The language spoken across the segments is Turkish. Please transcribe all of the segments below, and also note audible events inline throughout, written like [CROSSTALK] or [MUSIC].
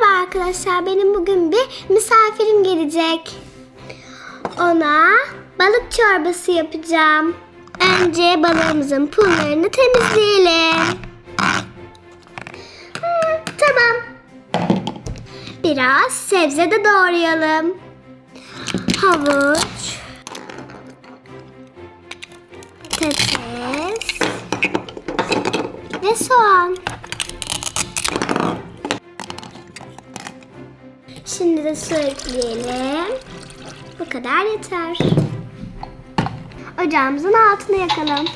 Merhaba arkadaşlar. Benim bugün bir misafirim gelecek. Ona balık çorbası yapacağım. Önce balığımızın pullarını temizleyelim. Hmm, tamam. Biraz sebze de doğrayalım. Havuç. Patates. Ve soğan. Şimdi de su ekleyelim. Bu kadar yeter. Ocağımızın altını yakalım.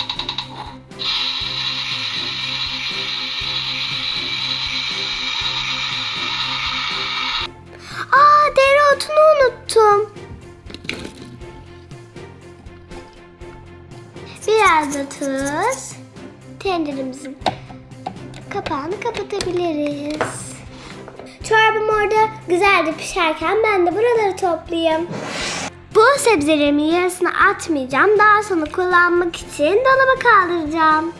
Aa dereotunu unuttum. Biraz da tuz. Tenceremizin kapağını kapatabiliriz. Çorbam orada güzelce pişerken ben de buraları toplayayım. Bu sebzelerimin yarısını atmayacağım. Daha sonra kullanmak için dolaba kaldıracağım.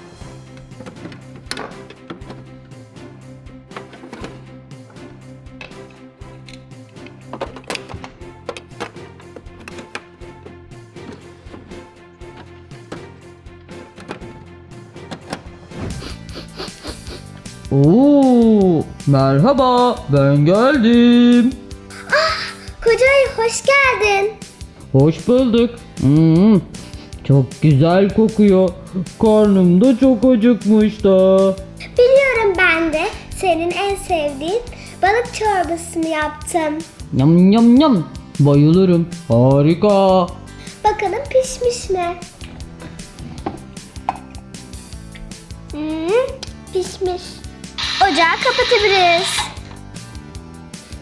Oo, merhaba, ben geldim. Kocayı hoş geldin. Hoş bulduk. Hmm, çok güzel kokuyor. Karnım da çok acıkmış da. Biliyorum ben de senin en sevdiğin balık çorbasını yaptım. Yam yam yam. Bayılırım. Harika. Bakalım pişmiş mi? Hmm, pişmiş. Ocağı kapatabiliriz.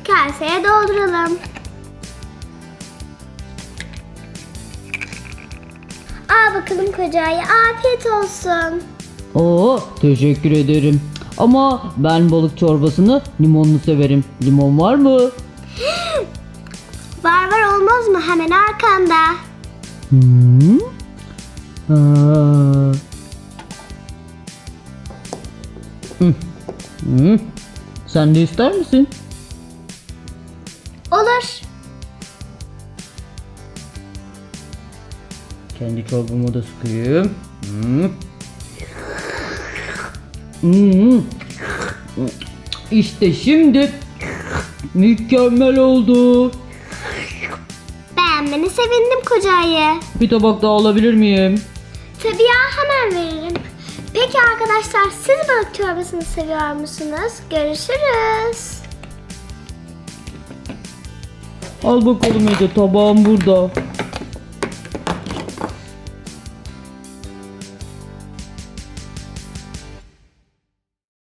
Kaseye dolduralım. Al bakalım kocayı. Afiyet olsun. Oo, teşekkür ederim. Ama ben balık çorbasını limonlu severim. Limon var mı? [GASPS] Var var olmaz mı? Hemen arkanda. Hmm. Aa. Hı. Hı. Sen de ister misin? Olur. Kendi çorbamı da sıkayım. Hmm. Hmm. İşte şimdi mükemmel oldu. Beğenmeni sevindim kocayı. Bir tabak daha alabilir miyim? Tabii ya hemen veririm. Peki arkadaşlar siz balık çorbasını seviyor musunuz? Görüşürüz. Al bakalım Ece tabağım burada.